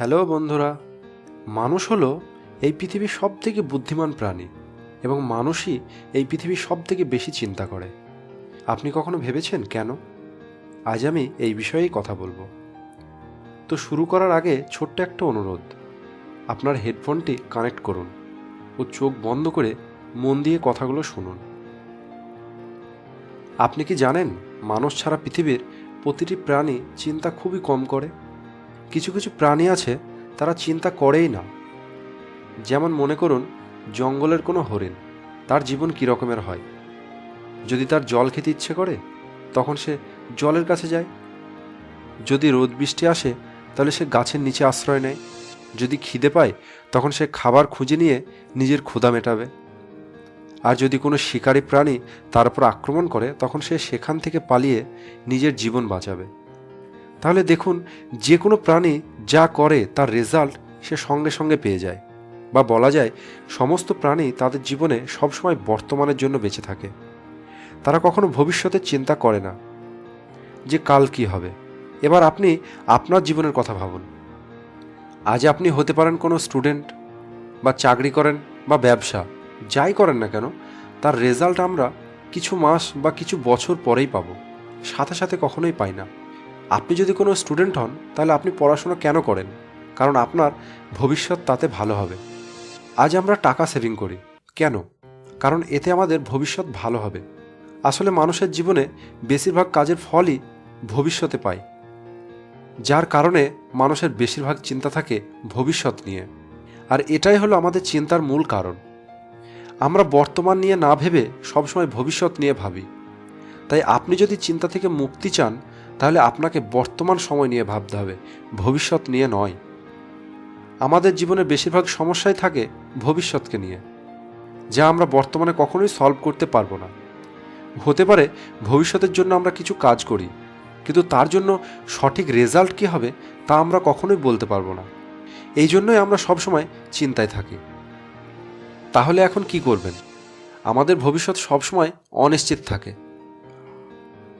Hello বন্ধুরা, মানুষ হলো এই পৃথিবীর সব থেকে বুদ্ধিমান প্রাণী এবং মানুষই এই পৃথিবীর সব থেকে বেশি চিন্তা করে। আপনি কখনো ভেবেছেন কেন? আজ আমি এই বিষয়েই কথা বলব। তো শুরু করার আগে ছোট্ট একটা অনুরোধ, আপনার হেডফোনটি কানেক্ট করুন ও চোখ বন্ধ করে মন দিয়ে কথাগুলো শুনুন। আপনি কি জানেন, মানুষ ছাড়া পৃথিবীর প্রতিটি প্রাণী চিন্তা খুবই কম করে? কিছু কিছু প্রাণী আছে, তারা চিন্তা করেই না। যেমন মনে করুন, জঙ্গলের কোনো হরিণ, তার জীবন কী রকমের হয়? যদি তার জল খেতে ইচ্ছে করে, তখন সে জলের কাছে যায়। যদি রোদ বৃষ্টি আসে, তাহলে সে গাছের নিচে আশ্রয় নেয়। যদি খিদে পায়, তখন সে খাবার খুঁজে নিয়ে নিজের ক্ষুধা মেটাবে। আর যদি কোনো শিকারী প্রাণী তার উপর আক্রমণ করে, তখন সে সেখান থেকে পালিয়ে নিজের জীবন বাঁচাবে। তাহলে দেখুন, যে কোনো প্রাণী যা করে তার রেজাল্ট সে সঙ্গে সঙ্গে পেয়ে যায়। বা বলা যায়, সমস্ত প্রাণী তাদের জীবনে সবসময় বর্তমানের জন্য বেঁচে থাকে। তারা কখনো ভবিষ্যতের চিন্তা করে না যে কাল কি হবে। এবার আপনি আপনার জীবনের কথা ভাবুন। আজ আপনি হতে পারেন কোনো স্টুডেন্ট বা চাকরি করেন বা ব্যবসা, যাই করেন না কেন, তার রেজাল্ট আমরা কিছু মাস বা কিছু বছর পরেই পাবো। সাথে সাথে কখনোই পাই না। আপনি যদি কোনো স্টুডেন্ট হন, তাহলে আপনি পড়াশোনা কেন করেন? কারণ আপনার ভবিষ্যৎ তাতে ভালো হবে। আজ আমরা টাকা সেভিং করি। কেন? কারণ এতে আমাদের ভবিষ্যৎ ভালো হবে। আসলে মানুষের জীবনে বেশিরভাগ কাজের ফলই ভবিষ্যতে পায় যার কারণে মানুষের বেশিরভাগ চিন্তা থাকে ভবিষ্যৎ নিয়ে। আর এটাই হলো আমাদের চিন্তার মূল কারণ। আমরা বর্তমান নিয়ে না ভেবে সবসময় ভবিষ্যৎ নিয়ে ভাবি। তাই আপনি যদি চিন্তা থেকে মুক্তি চান তাহলে আপনাকে বর্তমান সময় নিয়ে ভাবতে হবে, ভবিষ্যৎ নিয়ে নয়। আমাদের জীবনে বেশিরভাগ সমস্যাই থাকে ভবিষ্যৎকে নিয়ে, যা আমরা বর্তমানে কখনোই সলভ করতে পারব না। হতে পারে ভবিষ্যতের জন্য আমরা কিছু কাজ করি, কিন্তু তার জন্য সঠিক রেজাল্ট কী হবে তা আমরা কখনোই বলতে পারব না। এই জন্যই আমরা সবসময় চিন্তায় থাকি। তাহলে এখন কি করবেন? আমাদের ভবিষ্যৎ সবসময় অনিশ্চিত থাকে।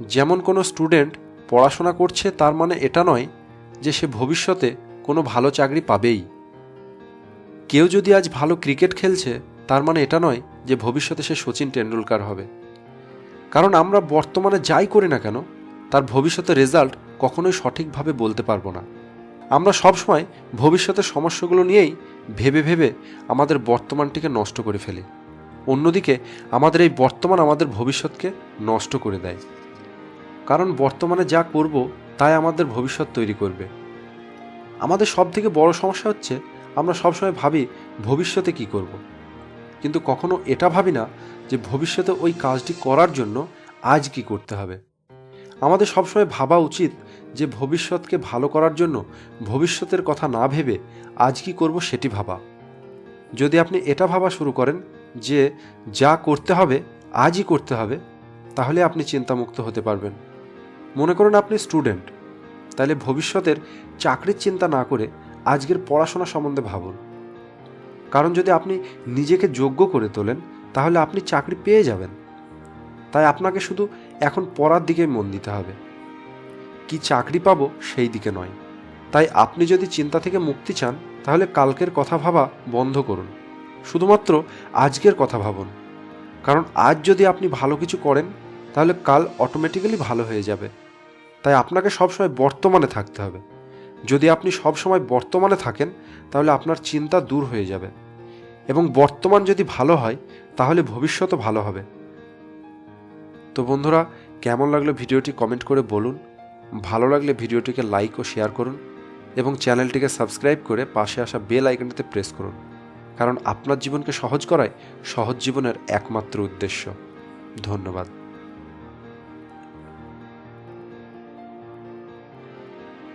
যেমন কোনো স্টুডেন্ট পড়াশোনা করছে তার মানে এটা নয় যে সে ভবিষ্যতে কোনো ভালো চাকরি পাবেই। কেউ যদি আজ ভালো ক্রিকেট খেলছে, তার মানে এটা নয় যে ভবিষ্যতে সে সচিন টেন্ডুলকার হবে। কারণ আমরা বর্তমানে যাই করি না কেন, তার ভবিষ্যতের রেজাল্ট কখনোই সঠিকভাবে বলতে পারব না। আমরা সবসময় ভবিষ্যতের সমস্যাগুলো নিয়েই ভেবে ভেবে আমাদের বর্তমানটিকে নষ্ট করে ফেলি। অন্যদিকে আমাদের এই বর্তমান আমাদের ভবিষ্যৎকে নষ্ট করে দেয়। কারণ বর্তমানে যা করব, তাই আমাদের ভবিষ্যৎ তৈরি করবে। আমাদের সব থেকে বড় সমস্যা হচ্ছে, আমরা সবসময় ভাবি ভবিষ্যতে কি করব। কিন্তু কখনো এটা ভাবি না যে ভবিষ্যতে ওই কাজটি করার জন্য আজ কি করতে হবে। আমাদের সবসময় ভাবা উচিত যে ভবিষ্যৎকে ভালো করার জন্য ভবিষ্যতের কথা না ভেবে আজ কি করব সেটি ভাবা। যদি আপনি এটা ভাবা শুরু করেন যে যা করতে হবে, আজই করতে হবে, তাহলে আপনি চিন্তামুক্ত হতে পারবেন। মনে করুন আপনি স্টুডেন্ট, তাহলে ভবিষ্যতের চাকরির চিন্তা না করে আজকের পড়াশোনা সম্বন্ধে ভাবুন। কারণ যদি আপনি নিজেকে যোগ্য করে তোলেন, তাহলে আপনি চাকরি পেয়ে যাবেন। তাই আপনাকে শুধু এখন পড়ার দিকে মন দিতে হবে। কি চাকরি পাবো সেই দিকে নয়। তাই আপনি যদি চিন্তা থেকে মুক্তি চান, তাহলে কালকের কথা ভাবা বন্ধ করুন। শুধুমাত্র আজকের কথা ভাবুন। কারণ আজ যদি আপনি ভালো কিছু করেন তাহলে কাল অটোমেটিক্যালি ভালো হয়ে যাবে। তাই আপনাকে সবসময় বর্তমানে থাকতে হবে। যদি আপনি সবসময় বর্তমানে থাকেন, তাহলে আপনার চিন্তা দূর হয়ে যাবে। এবং বর্তমান যদি ভালো হয়, তাহলে ভবিষ্যতও ভালো হবে। তো বন্ধুরা, কেমন লাগল ভিডিওটি কমেন্ট করে বলুন। ভালো লাগলে ভিডিওটিকে লাইক ও শেয়ার করুন এবং চ্যানেলটিকে সাবস্ক্রাইব করে পাশে আসা বেল আইকনটিতে প্রেস করুন। কারণ আপনার জীবনকে সহজ করাই সহজ জীবনের একমাত্র উদ্দেশ্য। ধন্যবাদ।